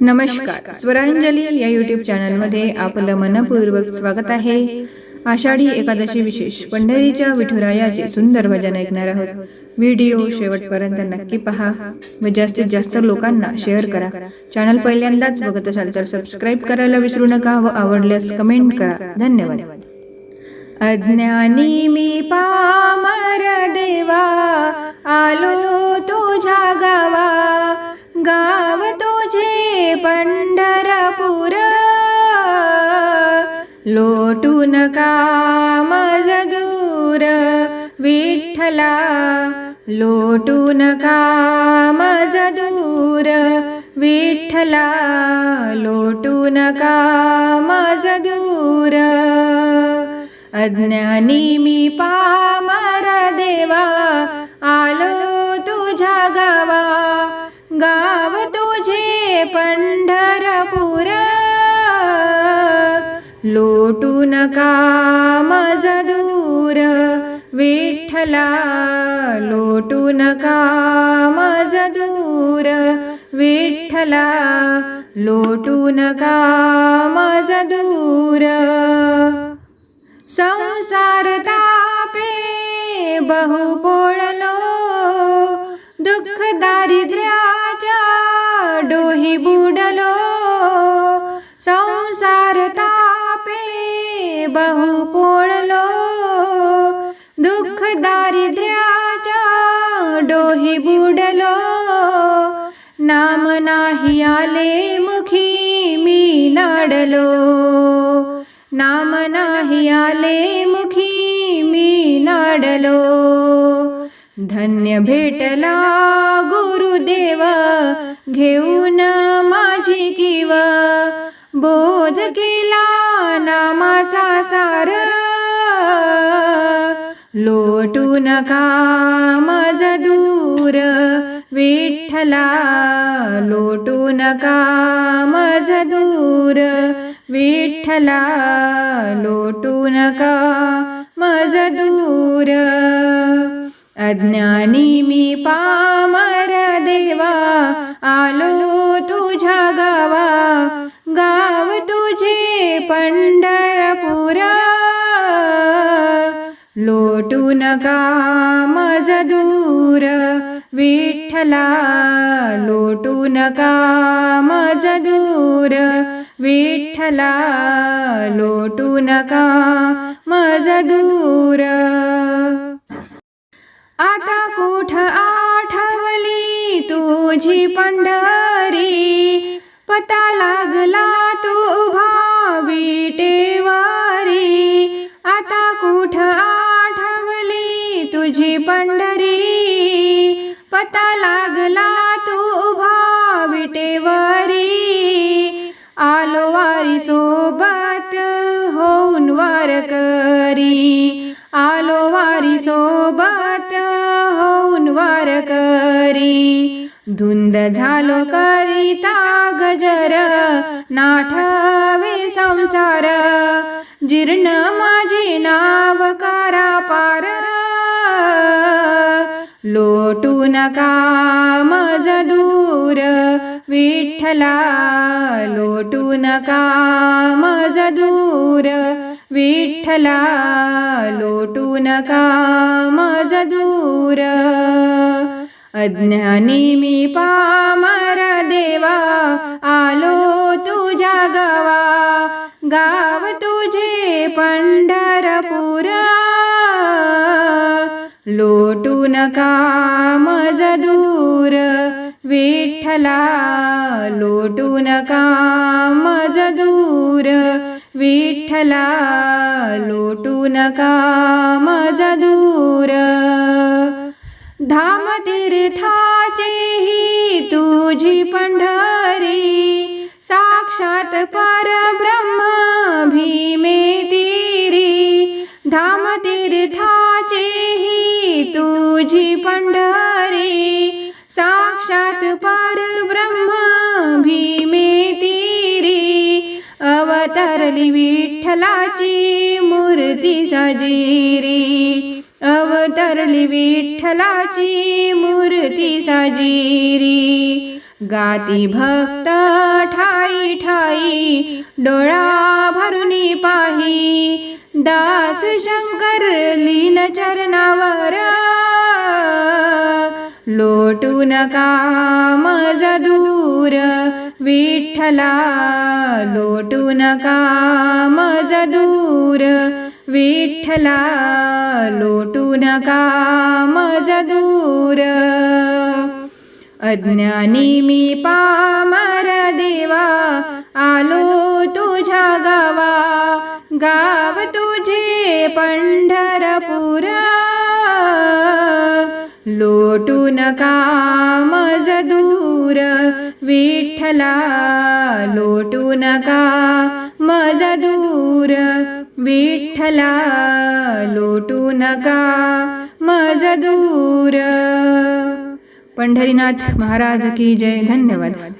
नमस्कार. स्वरांजली या यूट्यूब चॅनलमध्ये आपलं मनपूर्वक स्वागत आहे. आषाढी एकादशी विशेष पंढरीच्या विठुरायाचे सुंदर भजन ऐकणार आहोत. व्हिडिओ शेवटपर्यंत नक्की पहा व जास्तीत जास्त लोकांना शेअर करा. चॅनल पहिल्यांदाच बघत असाल तर सबस्क्राईब करायला विसरू नका व आवडल्यास कमेंट करा. धन्यवाद. अज्ञानी मी लोटून नका दूर विठ्ठला. लोटू नका दूर विठ्ठला. लोटू नका दूर अज्ञानी मी पामर देवा. आलो तुझ्या गावा लोटू नका मज दूर? विठ्ठला लोटू नका मज दूर? विठ्ठला लोटू नका मज दूर? संसार तापे बहु पोळलो दुःख दारिद्र्या बहु पोळलो. दुःख दारिद्र्याच्या डोही बुडलो. नाम नाही आले मुखी मी नाडलो. नाम नाही आले मुखी मी नाडलो. धन्य भेटला गुरुदेव घेऊन माझी किव. बोध केला सार लोटू नका मज दूर? विठ्ठला लोटू नका मज दूर? विठ्ठला लोटू नका मज दूर? अज्ञानी मी पामर देवा आलो तुझ्या गावा गाव तुझे पंड लोटू नका मज दूर विठ्ठला लोटू नका मज दूर विठ्ठला लोटू नका मज दूर आता कुठ आठवली तुझी पंढरी? पता लागला तू भावी विटे करी आलो वारी सोबत होऊन वार करी. धुंद झालो करिता गजर नाठवे संसार. जीर्ण माझे नाव करा पार. लोटू नका मज दूर विठ्ठला लोटू नका मज दूर. विठ्ठला लोटू नका मज दूर? अज्ञानी मी पामर देवा आलो तुझ्या गावा. गाव तुझे पंढरपुरा. लोटू नका मज दूर? विठ्ठला लोटू नका मज दूर? विठ्ठला लोटू नका मज दूर. धाम तीर्थाचे ही तुझी पंढरी साक्षात परब्र अवतरली विठ्ठलाची मूर्ती साजिरी. अवतरली विठ्ठलाची मूर्ती साजिरी. गाती भक्त ठाई ठाई डोळा भरुनी पाही. दास शंकर लीन चरणावर लोटू नका मज दूर विठ्ठला लोटू नका मज दूर विठ्ठला लोटू नका मज दूर अज्ञानी मी पामर देवा आलो तुझ्या गावा गाव तुझे पंढरपुरा। लोटू नका मज दूर विठ्ठला लोटू नका. मज दूर विठ्ठला लोटू नका. मज दूर. पंढरीनाथ महाराज की जय. धन्यवाद.